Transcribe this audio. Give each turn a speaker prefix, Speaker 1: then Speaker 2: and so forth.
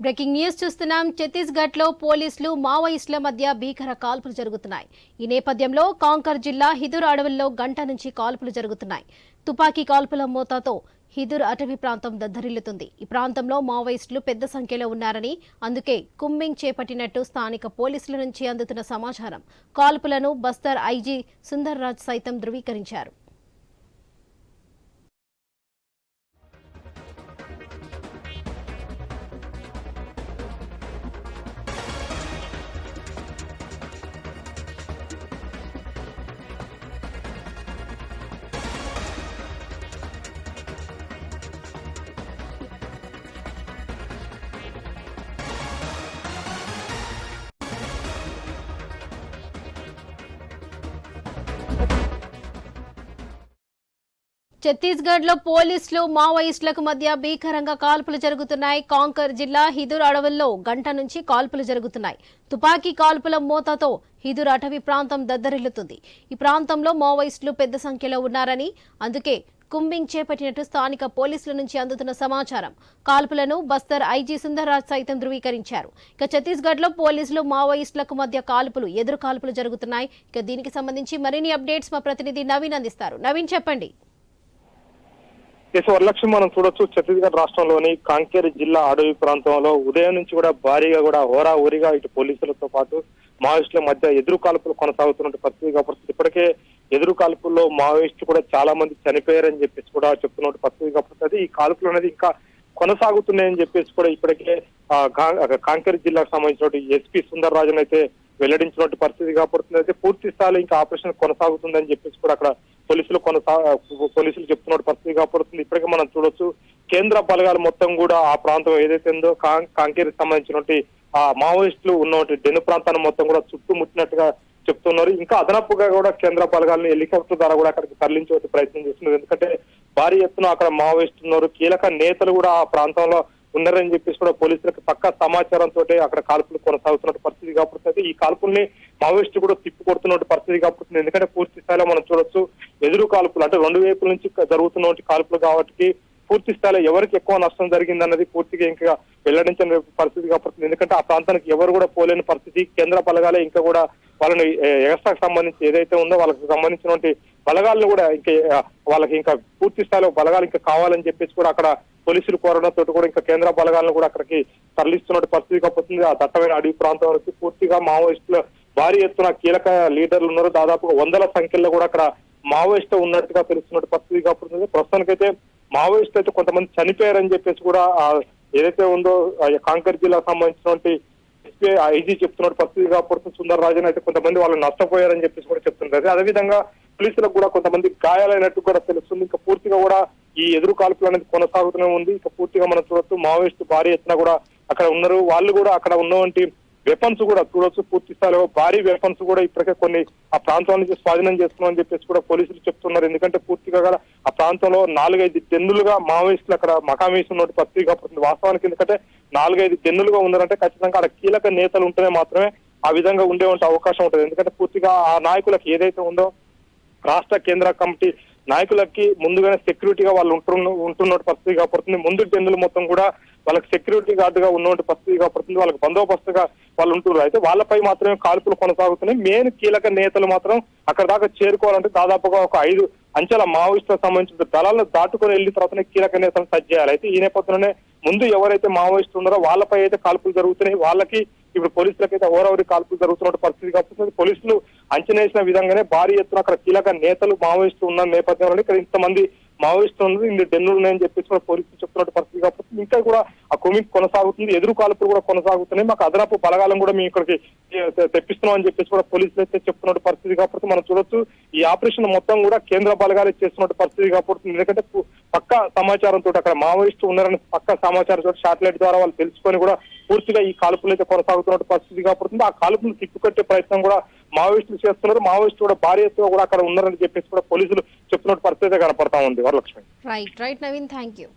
Speaker 1: Breaking news చూస్తున్నాం. ఛత్తీస్గఢ్లో పోలీసులు మావోయిస్టుల మధ్య భీకర కాల్పులు జరుగుతున్నాయి. ఈ నేపథ్యంలో కాంకర్ జిల్లా హిదుర్ అడవుల్లో గంట నుంచి కాల్పులు జరుగుతున్నాయి. తుపాకీ కాల్పుల మోతాతో హిదుర్ అటవీ ప్రాంతం దద్దరిల్లుతుంది. ఈ ప్రాంతంలో మావోయిస్టులు పెద్ద సంఖ్యలో ఉన్నారని అందుకే కుమ్మింగ్ చేపట్టినట్టు స్థానిక పోలీసుల నుంచి అందుతున్న సమాచారం. కాల్పులను బస్తర్ ఐజీ సుందర్ రాజ్ సైతం ధృవీకరించారు. ఛత్తీస్గఢ్లో పోలీసులు మావోయిస్టులకు మధ్య భీకరంగా కాల్పులు జరుగుతున్నాయి. కాంకర్ జిల్లా హిదుర్ అడవుల్లో గంట నుంచి కాల్పులు జరుగుతున్నాయి. తుపాకీ కాల్పుల మోతతో హిదుర్ అటవీ ప్రాంతం దద్దరిల్లుతుంది. ఈ ప్రాంతంలో మావోయిస్టులు పెద్ద సంఖ్యలో ఉన్నారని అందుకే కుంబింగ్ చేపట్టినట్టు స్థానిక పోలీసుల నుంచి అందుతున్న సమాచారం. కాల్పులను బస్తర్ ఐజీ సుందర్రాజ్ సైతం ధృవీకరించారు. ఇక ఛత్తీస్గఢ్లో పోలీసులు మావోయిస్టులకు మధ్య కాల్పులు ఎదురు కాల్పులు జరుగుతున్నాయి. ఇక దీనికి సంబంధించి మరిన్ని అప్డేట్స్ మా ప్రతినిధి నవీన్ అందిస్తారు. నవీన్ చెప్పండి.
Speaker 2: కేసు వరలక్ష్మి మనం చూడొచ్చు. ఛత్తీస్గఢ్ రాష్ట్రంలోని కాంకేర్ జిల్లా అడవి ప్రాంతంలో ఉదయం నుంచి కూడా భారీగా కూడా హోరా ఊరిగా ఇటు పోలీసులతో పాటు మావోయిస్టుల మధ్య ఎదురు కాల్పులు కొనసాగుతున్న పరిస్థితి కాబట్టి ఇప్పటికే ఎదురు కాల్పుల్లో మావోయిస్టులు కూడా చాలా మంది చనిపోయారని చెప్పేసి కూడా చెప్తున్నట్టు పరిస్థితి కాబట్టి ఈ కాల్పులు అనేది ఇంకా కొనసాగుతున్నాయని చెప్పేసి కూడా ఇప్పటికే కా- కాంకేర్ జిల్లాకు సంబంధించిన ఎస్పీ సుందర్ రాజన్ అయితే వెల్లడించినటువంటి పరిస్థితి కాబట్టి అయితే పూర్తి స్థాయిలో ఇంకా ఆపరేషన్ కొనసాగుతుందని చెప్పేసి కూడా అక్కడ పోలీసులు కొనసా పోలీసులు చెప్తున్న పరిస్థితి కాపాడుతుంది ఇప్పటికే మనం చూడొచ్చు కేంద్ర బలగాలు మొత్తం కూడా ఆ ప్రాంతం ఏదైతే ఉందో కాం- కాంకేరికి సంబంధించినటువంటి ఆ మావోయిస్టులు ఉన్నటువంటి డెను ప్రాంతాన్ని మొత్తం కూడా చుట్టుముట్టినట్టుగా చెప్తున్నారు. ఇంకా అదనపుగా కూడా కేంద్ర బలగాలను హెలికాప్టర్ ద్వారా కూడా అక్కడికి తరలించే ప్రయత్నం చేస్తున్నారు. ఎందుకంటే భారీ ఎత్తున అక్కడ మావోయిస్ట్ ఉన్నారు. కీలక నేతలు కూడా ఆ ప్రాంతంలో ఉన్నారని చెప్పేసి కూడా పోలీసులకు పక్క సమాచారంతో అక్కడ కాల్పులు కొనసాగుతున్న పరిస్థితి కాబట్టి ఈ కాల్పుల్ని మావోయిస్టు కూడా తిప్పికొడుతున్న పరిస్థితి కాబట్టి ఎందుకంటే పూర్తి స్థాయిలో మనం చూడొచ్చు ఎదురు కాల్పులు అంటే రెండు వైపుల నుంచి జరుగుతున్న కాల్పులు కాబట్టి పూర్తి స్థాయిలో ఎవరికి ఎక్కువ నష్టం జరిగిందన్నది పూర్తిగా ఇంకా వెల్లడించిన పరిస్థితి కాబట్టి ఎందుకంటే ఆ ప్రాంతానికి ఎవరు కూడా పోలేని పరిస్థితి. కేంద్ర బలగాలే ఇంకా కూడా వాళ్ళని ఎగస్ట్రాకి సంబంధించి ఏదైతే ఉందో వాళ్ళకి సంబంధించినటువంటి బలగాలను కూడా ఇంకా వాళ్ళకి ఇంకా పూర్తి స్థాయిలో బలగాలు ఇంకా కావాలని చెప్పేసి కూడా అక్కడ పోలీసులు కోరడంతో కూడా ఇంకా కేంద్ర బలగాలను కూడా అక్కడికి తరలిస్తున్న పరిస్థితి కాబట్టి ఆ దట్టమైన అడవి ప్రాంతం వరకు పూర్తిగా మావోయిస్టులు భారీ ఎత్తున కీలక లీడర్లు ఉన్నారు. దాదాపు వందల సంఖ్యలో కూడా అక్కడ మావోయిస్ట్ ఉన్నట్టుగా తెలుస్తున్నట్టు పరిస్థితి కాబట్టి ప్రస్తుతానికైతే మావోయిస్ట్ అయితే కొంతమంది చనిపోయారని చెప్పేసి కూడా ఏదైతే ఉందో కాంకర్ జిల్లా సంబంధించినటువంటి ఎస్పీ ఐజీ చెప్తున్నట్టు పరిస్థితి కాబట్టి సుందర్ రాజన్ అయితే కొంతమంది వాళ్ళు నష్టపోయారని చెప్పేసి కూడా చెప్తుంటారు. అదేవిధంగా పోలీసులకు కూడా కొంతమంది గాయాలైనట్టు కూడా తెలుస్తుంది. ఇంకా పూర్తిగా కూడా ఈ ఎదురు కాల్పులు అనేది కొనసాగుతూనే ఉంది. ఇంకా పూర్తిగా మనం చూడొచ్చు మావోయిస్టు భారీ ఎత్తున కూడా అక్కడ ఉన్నారు. వాళ్ళు కూడా అక్కడ ఉన్నటువంటి వెపన్స్ కూడా చూడొచ్చు. పూర్తి స్థాయిలో భారీ వెపన్స్ కూడా ఇప్పటికే కొన్ని ఆ ప్రాంతం నుంచి స్వాధీనం చేస్తున్నామని చెప్పేసి కూడా పోలీసులు చెప్తున్నారు. ఎందుకంటే పూర్తిగా కూడా ఆ ప్రాంతంలో నాలుగైదు టెన్నులుగా మావోయిస్టులు అక్కడ మకామేసి ఉన్నట్టు పరిస్థితి పడుతుంది వాస్తవానికి ఎందుకంటే నాలుగైదు టెన్నులుగా ఉన్నారంటే ఖచ్చితంగా అక్కడ కీలక నేతలు ఉంటేనే మాత్రమే ఆ విధంగా ఉండే ఉంటే అవకాశం ఉంటుంది. ఎందుకంటే పూర్తిగా ఆ నాయకులకు ఏదైతే ఉందో రాష్ట్ర కేంద్ర కమిటీ నాయకులకి ముందుగానే సెక్యూరిటీగా వాళ్ళు ఉంటున్న ఉంటున్న పరిస్థితి కాపాడుతుంది ముందు టెన్నులు మొత్తం కూడా వాళ్ళకి సెక్యూరిటీ గార్డుగా ఉన్నటువంటి పరిస్థితి కాపాడుతుంది వాళ్ళకి బందోబస్తుగా వాళ్ళు ఉంటున్నారు. అయితే వాళ్ళపై మాత్రమే కాల్పులు కొనసాగుతున్నాయి. మెయిన్ కీలక నేతలు మాత్రం అక్కడ దాకా చేరుకోవాలంటే దాదాపుగా ఒక ఐదు అంచెల మావోయిస్టులకు సంబంధించిన దళాలను దాటుకొని వెళ్ళిన తర్వాతనే కీలక నేతలు సజ్జ చేయాలి. అయితే ఈ నేపథ్యంలోనే ముందు ఎవరైతే మావోయిస్టులు ఉన్నారో వాళ్ళపై అయితే కాల్పులు జరుగుతున్నాయి. వాళ్ళకి ఇప్పుడు పోలీసులకైతే ఓరవరి కాల్పులు జరుగుతున్న పరిస్థితి కాబట్టి పోలీసులు అంచనా వేసిన విధంగానే భారీ ఎత్తున అక్కడ కీలక నేతలు మావోయిస్టులు ఉన్న నేపథ్యంలో ఇక్కడ ఇంతమంది మావోయిస్టులు ఉన్నది ఇన్ని డెన్నులు అని చెప్పేసి కూడా పోలీసులు చెప్తున్న పరిస్థితి. కాబట్టి ఇంకా కూడా ఆ కొమిక్ కొనసాగుతుంది ఎదురు కాల్పులు కూడా కొనసాగుతున్నాయి. మాకు అదనపు బలగాలం కూడా మేము ఇక్కడికి తెప్పిస్తున్నాం అని చెప్పేసి కూడా పోలీసులు అయితే చెప్తున్న పరిస్థితి. కాబట్టి మనం చూడొచ్చు ఈ ఆపరేషన్ మొత్తం కూడా కేంద్ర బలగాలే చేస్తున్న పరిస్థితి. కాబట్టి ఎందుకంటే పక్క సమాచారంతో అక్కడ మావోయిస్టు ఉన్నారని పక్కా సమాచారంతో శాటిలైట్ ద్వారా వాళ్ళు తెలుసుకొని కూడా పూర్తిగా ఈ కాల్పులు అయితే కొనసాగుతున్న పరిస్థితి. కాబట్టి ఆ కాల్పులు తిప్పికట్టే ప్రయత్నం కూడా మావోయిస్టులు చేస్తున్నారు. మావోయిస్టు కూడా భారీ ఎత్తుగా కూడా అక్కడ ఉన్నారని చెప్పేసి కూడా పోలీసులు చెప్తున్న పరిస్థితి కనపడతా ఉంది. Varalakshmi.
Speaker 1: Right right Naveen thank you